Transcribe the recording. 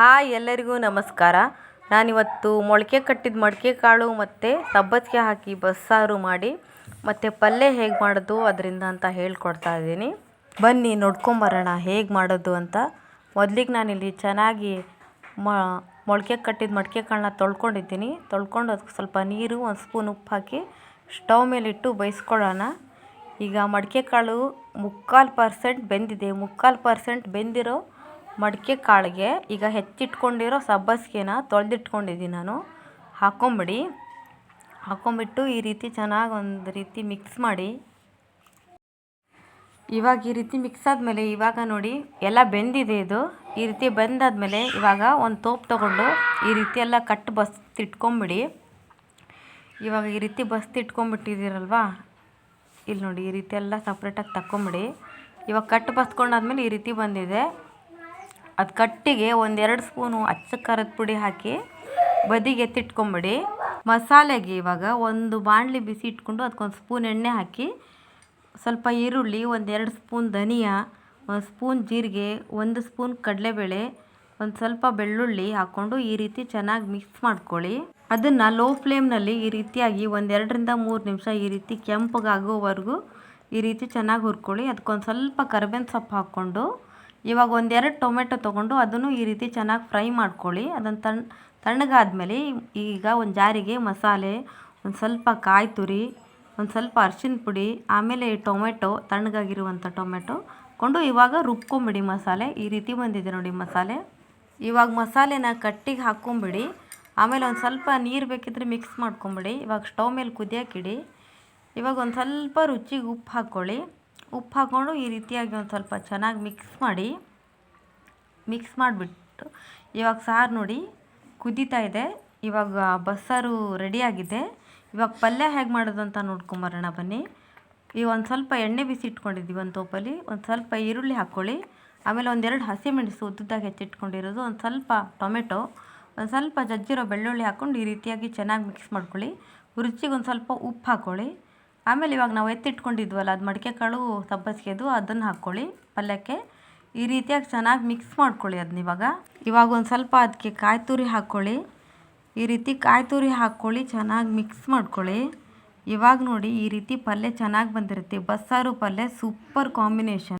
Hi ಎಲ್ಲರಿಗೂ ನಮಸ್ಕಾರ. ನಾನಿವತ್ತು ಮೊಳಕೆ ಕಟ್ಟಿದ ಮಡಿಕೆ ಕಾಳು ಮತ್ತು ಸಬ್ಬತ್ತಿಗೆ ಹಾಕಿ ಬಸ್ಸಾರು ಮಾಡಿ ಮತ್ತು ಪಲ್ಯ ಹೇಗೆ ಮಾಡೋದು ಅದರಿಂದ ಅಂತ ಹೇಳ್ಕೊಡ್ತಾ ಇದ್ದೀನಿ. ಬನ್ನಿ ನೋಡ್ಕೊಂಬರೋಣ ಹೇಗೆ ಮಾಡೋದು ಅಂತ. ಮೊದಲಿಗೆ ನಾನಿಲ್ಲಿ ಚೆನ್ನಾಗಿ ಮೊಳಕೆ ಕಟ್ಟಿದ ಮಡಿಕೆ ಕಾಳನ್ನ ತೊಳ್ಕೊಂಡಿದ್ದೀನಿ. ತೊಳ್ಕೊಂಡು ಅದಕ್ಕೆ ಸ್ವಲ್ಪ ನೀರು, ಒಂದು ಸ್ಪೂನ್ ಉಪ್ಪು ಹಾಕಿ ಸ್ಟವ್ ಮೇಲಿಟ್ಟು ಬೇಯಿಸ್ಕೊಳ್ಳೋಣ. ಈಗ ಮಡಿಕೆ ಕಾಳು ಮುಕ್ಕಾಲು ಪರ್ಸೆಂಟ್ ಬೆಂದಿದೆ. ಮುಕ್ಕಾಲು ಪರ್ಸೆಂಟ್ ಬೆಂದಿರೋ ಮಡಿಕೆ ಕಾಳಿಗೆ ಈಗ ಹೆಚ್ಚಿಟ್ಕೊಂಡಿರೋ ಸಬ್ಬಸಿಗೆನ ತೊಳೆದಿಟ್ಕೊಂಡಿದ್ದೀನಿ ನಾನು. ಹಾಕ್ಕೊಂಬಿಡಿ ಹಾಕ್ಕೊಂಬಿಟ್ಟು ಈ ರೀತಿ ಚೆನ್ನಾಗಿ ಒಂದು ರೀತಿ ಮಿಕ್ಸ್ ಮಾಡಿ. ಇವಾಗ ಈ ರೀತಿ ಮಿಕ್ಸ್ ಆದಮೇಲೆ ಇವಾಗ ನೋಡಿ, ಎಲ್ಲ ಬೆಂದಿದೆ ಇದು. ಈ ರೀತಿ ಬೆಂದಾದಮೇಲೆ ಇವಾಗ ಒಂದು ತೋಪ್ ತೊಗೊಂಡು ಈ ರೀತಿ ಎಲ್ಲ ಕಟ್ಟು ಬಸ್ತಿಟ್ಕೊಂಬಿಡಿ. ಇವಾಗ ಈ ರೀತಿ ಬಸ್ತಿಟ್ಕೊಂಬಿಟ್ಟಿದ್ದೀರಲ್ವಾ? ಇಲ್ಲಿ ನೋಡಿ ಈ ರೀತಿ ಎಲ್ಲ ಸಪ್ರೇಟಾಗಿ ತಕ್ಕೊಂಬಿಡಿ. ಇವಾಗ ಕಟ್ ಬಸ್ಕೊಂಡಾದ್ಮೇಲೆ ಈ ರೀತಿ ಬಂದಿದೆ. ಅದು ಕಟ್ಟಿಗೆ ಒಂದೆರಡು ಸ್ಪೂನು ಅಚ್ಚ ಖಾರದ ಪುಡಿ ಹಾಕಿ ಬದಿಗೆ ಎತ್ತಿಟ್ಕೊಂಬಿಡಿ. ಮಸಾಲೆಗೆ ಇವಾಗ ಒಂದು ಬಾಣಲಿ ಬಿಸಿ ಇಟ್ಕೊಂಡು ಅದಕ್ಕೊಂದು ಸ್ಪೂನ್ ಎಣ್ಣೆ ಹಾಕಿ ಸ್ವಲ್ಪ ಈರುಳ್ಳಿ, ಒಂದೆರಡು ಸ್ಪೂನ್ ಧನಿಯಾ, ಒಂದು ಸ್ಪೂನ್ ಜೀರಿಗೆ, ಒಂದು ಸ್ಪೂನ್ ಕಡಲೆಬೇಳೆ, ಒಂದು ಸ್ವಲ್ಪ ಬೆಳ್ಳುಳ್ಳಿ ಹಾಕ್ಕೊಂಡು ಈ ರೀತಿ ಚೆನ್ನಾಗಿ ಮಿಕ್ಸ್ ಮಾಡ್ಕೊಳ್ಳಿ. ಅದನ್ನು ಲೋ ಫ್ಲೇಮ್ನಲ್ಲಿ ಈ ರೀತಿಯಾಗಿ ಒಂದೆರಡರಿಂದ ಮೂರು ನಿಮಿಷ ಈ ರೀತಿ ಕೆಂಪಗಾಗೋವರೆಗೂ ಈ ರೀತಿ ಚೆನ್ನಾಗಿ ಹುರ್ಕೊಳ್ಳಿ. ಅದಕ್ಕೊಂದು ಸ್ವಲ್ಪ ಕರ್ಬೇವಿನ ಸೊಪ್ಪು ಹಾಕ್ಕೊಂಡು ಇವಾಗ ಒಂದೆರಡು ಟೊಮೆಟೊ ತೊಗೊಂಡು ಅದನ್ನು ಈ ರೀತಿ ಚೆನ್ನಾಗಿ ಫ್ರೈ ಮಾಡ್ಕೊಳ್ಳಿ. ಅದನ್ನು ತಣ್ಣ ತಣ್ಣಗಾದ್ಮೇಲೆ ಈಗ ಒಂದು ಜಾರಿಗೆ ಮಸಾಲೆ, ಒಂದು ಸ್ವಲ್ಪ ಕಾಯಿ ತುರಿ ಒಂದು ಸ್ವಲ್ಪ ಅರ್ಶಿನ ಪುಡಿ, ಆಮೇಲೆ ಟೊಮೆಟೊ, ತಣ್ಣಗಾಗಿರುವಂಥ ಟೊಮೆಟೊ ಕೊಂಡು ಇವಾಗ ರುಬ್ಕೊಂಬಿಡಿ ಮಸಾಲೆ. ಈ ರೀತಿ ಬಂದಿದೆ ನೋಡಿ ಮಸಾಲೆ. ಇವಾಗ ಮಸಾಲೆನ ಕಟ್ಟಿಗೆ ಹಾಕ್ಕೊಂಬಿಡಿ. ಆಮೇಲೆ ಒಂದು ಸ್ವಲ್ಪ ನೀರು ಬೇಕಿದ್ರೆ ಮಿಕ್ಸ್ ಮಾಡ್ಕೊಂಬಿಡಿ. ಇವಾಗ ಸ್ಟೌವ್ ಮೇಲೆ ಕುದಿಯೋಕ್ಕಿಡಿ ಇವಾಗ ಒಂದು ಸ್ವಲ್ಪ ರುಚಿಗೆ ಉಪ್ಪು ಹಾಕ್ಕೊಳ್ಳಿ. ಉಪ್ಪು ಹಾಕ್ಕೊಂಡು ಈ ರೀತಿಯಾಗಿ ಒಂದು ಸ್ವಲ್ಪ ಚೆನ್ನಾಗಿ ಮಿಕ್ಸ್ ಮಾಡಿ ಮಿಕ್ಸ್ ಮಾಡಿಬಿಟ್ಟು ಇವಾಗ ಸಾರು ನೋಡಿ ಕುದೀತಾ ಇದೆ. ಇವಾಗ ಬಸ್ಸಾರು ರೆಡಿಯಾಗಿದೆ ಇವಾಗ ಪಲ್ಯ ಹೇಗೆ ಮಾಡೋದು ಅಂತ ನೋಡ್ಕೊಂಬರೋಣ ಬನ್ನಿ. ಈ ಒಂದು ಸ್ವಲ್ಪ ಎಣ್ಣೆ ಬಿಸಿ ಇಟ್ಕೊಂಡಿದ್ದೀವಿ ಒಂದು ತೋಪಲ್ಲಿ. ಒಂದು ಸ್ವಲ್ಪ ಈರುಳ್ಳಿ ಹಾಕ್ಕೊಳ್ಳಿ. ಆಮೇಲೆ ಒಂದೆರಡು ಹಸಿಮೆಣಸು ಉದ್ದುದಾಗಿ ಹೆಚ್ಚಿಟ್ಕೊಂಡಿರೋದು ಒಂದು ಸ್ವಲ್ಪ ಟೊಮೆಟೊ, ಒಂದು ಸ್ವಲ್ಪ ಜಜ್ಜಿರೋ ಬೆಳ್ಳುಳ್ಳಿ ಹಾಕ್ಕೊಂಡು ಈ ರೀತಿಯಾಗಿ ಚೆನ್ನಾಗಿ ಮಿಕ್ಸ್ ಮಾಡ್ಕೊಳ್ಳಿ. ರುಚಿಗೆ ಒಂದು ಸ್ವಲ್ಪ ಉಪ್ಪು ಹಾಕ್ಕೊಳ್ಳಿ. ಆಮೇಲೆ ಇವಾಗ ನಾವು ಎತ್ತಿಟ್ಕೊಂಡಿದ್ವಲ್ಲ, ಅದು ಮಡಿಕೆ ಕಾಳು ಸಬ್ಬಸಿಗೆದು ಅದನ್ನು ಹಾಕ್ಕೊಳ್ಳಿ ಪಲ್ಯಕ್ಕೆ. ಈ ರೀತಿಯಾಗಿ ಚೆನ್ನಾಗಿ ಮಿಕ್ಸ್ ಮಾಡ್ಕೊಳ್ಳಿ ಅದನ್ನ ಇವಾಗ. ಇವಾಗ ಒಂದು ಸ್ವಲ್ಪ ಅದಕ್ಕೆ ಕಾಯಿ ತುರಿ ಹಾಕ್ಕೊಳ್ಳಿ. ಈ ರೀತಿ ಕಾಯಿ ತುರಿ ಹಾಕ್ಕೊಳ್ಳಿ, ಚೆನ್ನಾಗಿ ಮಿಕ್ಸ್ ಮಾಡ್ಕೊಳ್ಳಿ. ಇವಾಗ ನೋಡಿ ಈ ರೀತಿ ಪಲ್ಯ ಚೆನ್ನಾಗಿ ಬಂದಿರುತ್ತೆ. ಬಸ್ಸಾರು ಪಲ್ಯ, ಸೂಪರ್ ಕಾಂಬಿನೇಷನ್.